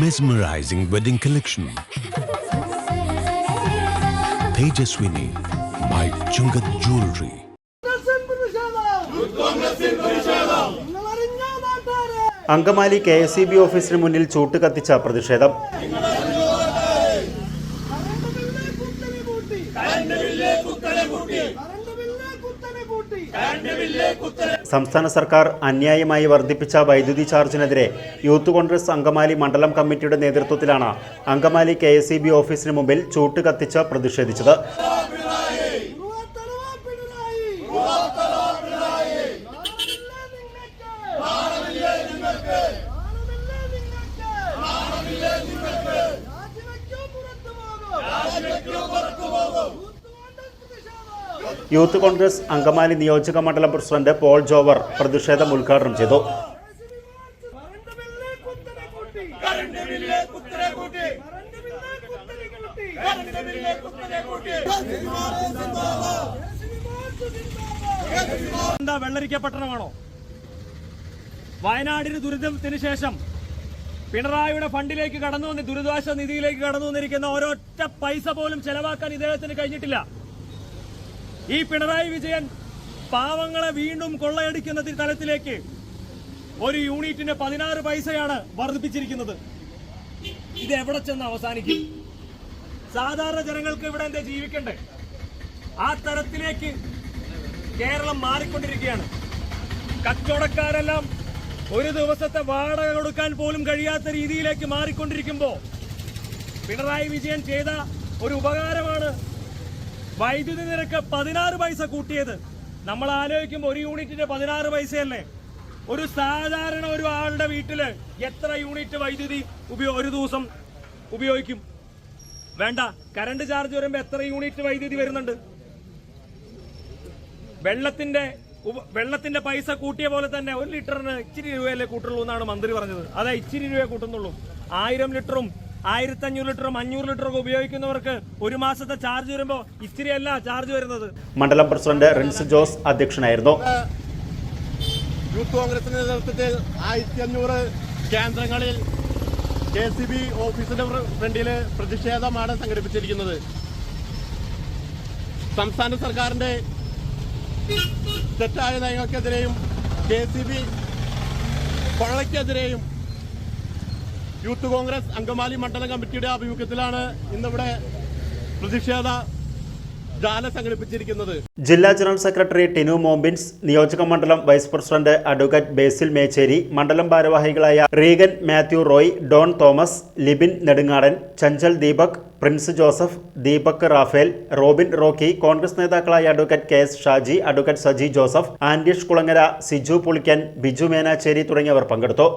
mesmerizing wedding collection. Tejaswini by Chungath നാട്ടാരെ Angamaly K S E B ഓഫീസിന് മുന്നിൽ ചൂട്ട് കത്തിച്ച പ്രതിഷേധം. കറണ്ട് ബില്ല് കുത്തനെ കൂട്ടി കറണ്ട് ബില്ല് കുത്തനെ കൂട്ടി സംസ്ഥാന സർക്കാർ അന്യായമായി വർദ്ധിപ്പിച്ച വൈദ്യുതി ചാർജിനെതിരെ യൂത്ത് കോൺഗ്രസ് അങ്കമാലി മണ്ഡലം കമ്മിറ്റിയുടെ നേതൃത്വത്തിലാണ് അങ്കമാലി കെ ഓഫീസിന് മുമ്പിൽ ചൂട്ട് കത്തിച്ച് പ്രതിഷേധിച്ചത്. യൂത്ത് കോൺഗ്രസ് അങ്കമാലി നിയോജക മണ്ഡലം പ്രസിഡന്റ് പോൾ ജോവർ പ്രതിഷേധം ഉദ്ഘാടനം ചെയ്തു. എന്താ വെള്ളരിക്ക പട്ടണമാണോ വയനാടിന് ദുരിതത്തിന് ശേഷം പിണറായിയുടെ ഫണ്ടിലേക്ക് കടന്നു വന്ന് ദുരിതാശ്വാസ നിധിയിലേക്ക് കടന്നു വന്നിരിക്കുന്ന ഒരൊറ്റ പൈസ പോലും ചെലവാക്കാൻ ഇദ്ദേഹത്തിന് കഴിഞ്ഞിട്ടില്ല ഈ പിണറായി വിജയൻ പാവങ്ങളെ വീണ്ടും കൊള്ളയടിക്കുന്ന തലത്തിലേക്ക് ഒരു യൂണിറ്റിന് പതിനാറ് പൈസയാണ് വർദ്ധിപ്പിച്ചിരിക്കുന്നത്. ഇത് എവിടെ ചെന്ന് അവസാനിക്കും? സാധാരണ ജനങ്ങൾക്ക് ഇവിടെ എന്താ ജീവിക്കണ്ടേ? ആ തരത്തിലേക്ക് കേരളം മാറിക്കൊണ്ടിരിക്കുകയാണ്. കച്ചവടക്കാരെല്ലാം ഒരു ദിവസത്തെ വാടക കൊടുക്കാൻ പോലും കഴിയാത്ത രീതിയിലേക്ക് മാറിക്കൊണ്ടിരിക്കുമ്പോൾ പിണറായി വിജയൻ ചെയ്ത ഒരു ഉപകാരമാണ് വൈദ്യുതി നിരക്ക് പതിനാറ് പൈസ കൂട്ടിയത്. നമ്മൾ ആലോചിക്കുമ്പോൾ ഒരു യൂണിറ്റിന് പതിനാറ് പൈസയല്ലേ? ഒരു സാധാരണ ഒരു ആളുടെ വീട്ടിൽ എത്ര യൂണിറ്റ് വൈദ്യുതി ഒരു ദിവസം ഉപയോഗിക്കും? വേണ്ട കറണ്ട് ചാർജ് വരുമ്പോൾ എത്ര യൂണിറ്റ് വൈദ്യുതി വരുന്നുണ്ട്? വെള്ളത്തിന്റെ വെള്ളത്തിന്റെ പൈസ കൂട്ടിയ പോലെ തന്നെ ഒരു ലിറ്ററിന് ഇച്ചിരി രൂപയല്ലേ കൂട്ടുള്ളൂ എന്നാണ് മന്ത്രി പറഞ്ഞത്. അതെ ഇച്ചിരി രൂപയെ കൂട്ടുന്നുള്ളൂ. ആയിരം ലിറ്ററും ആയിരത്തി അഞ്ഞൂറ് ലിറ്ററും അഞ്ഞൂറ് ലിറ്ററും ഒക്കെ ഉപയോഗിക്കുന്നവർക്ക് ഒരു മാസത്തെ ചാർജ് വരുമ്പോൾ ഇച്ചിരി അല്ല ചാർജ് വരുന്നത്. മണ്ഡലം പ്രസിഡന്റ് റിൻസ് ജോസ് അധ്യക്ഷനായിരുന്നു. യൂത്ത് കോൺഗ്രസിന്റെ നേതൃത്വത്തിൽ ആയിരത്തി അഞ്ഞൂറ് കേന്ദ്രങ്ങളിൽ കെ സി ബി ഓഫീസിന്റെ ഫ്രണ്ടിൽ പ്രതിഷേധമാണ് സംഘടിപ്പിച്ചിരിക്കുന്നത്. സംസ്ഥാന സർക്കാരിന്റെ തെറ്റായ നയങ്ങൾക്കെതിരെയും കെ സി ബി കൊള്ളയ്ക്കെതിരെയും യൂത്ത് കോൺഗ്രസ് അങ്കമാലി മണ്ഡലം കമ്മിറ്റിയുടെ ആഭിമുഖ്യത്തിലാണ് ഇന്നിവിടെ പ്രതിഷേധ സംഘടിപ്പിച്ചിരിക്കുന്നത്. ജില്ലാ ജനറൽ സെക്രട്ടറി ടിനു മോംബിൻസ് നിയോജക മണ്ഡലം vice president advocate Basil Mecheri മണ്ഡലം ഭാരവാഹികളായ റീഗൻ മാത്യു റോയ് ഡോൺ തോമസ് ലിബിൻ നെടുങ്ങാടൻ ചഞ്ചൽ ദീപക് പ്രിൻസ് ജോസഫ് ദീപക് റാഫേൽ റോബിൻ റോക്കി കോൺഗ്രസ് നേതാക്കളായ advocate K S Shaji advocate Saji Joseph Andeesh Kulangara Siju Pulikkan Biju Menacheri തുടങ്ങിയവർ പങ്കെടുത്തു.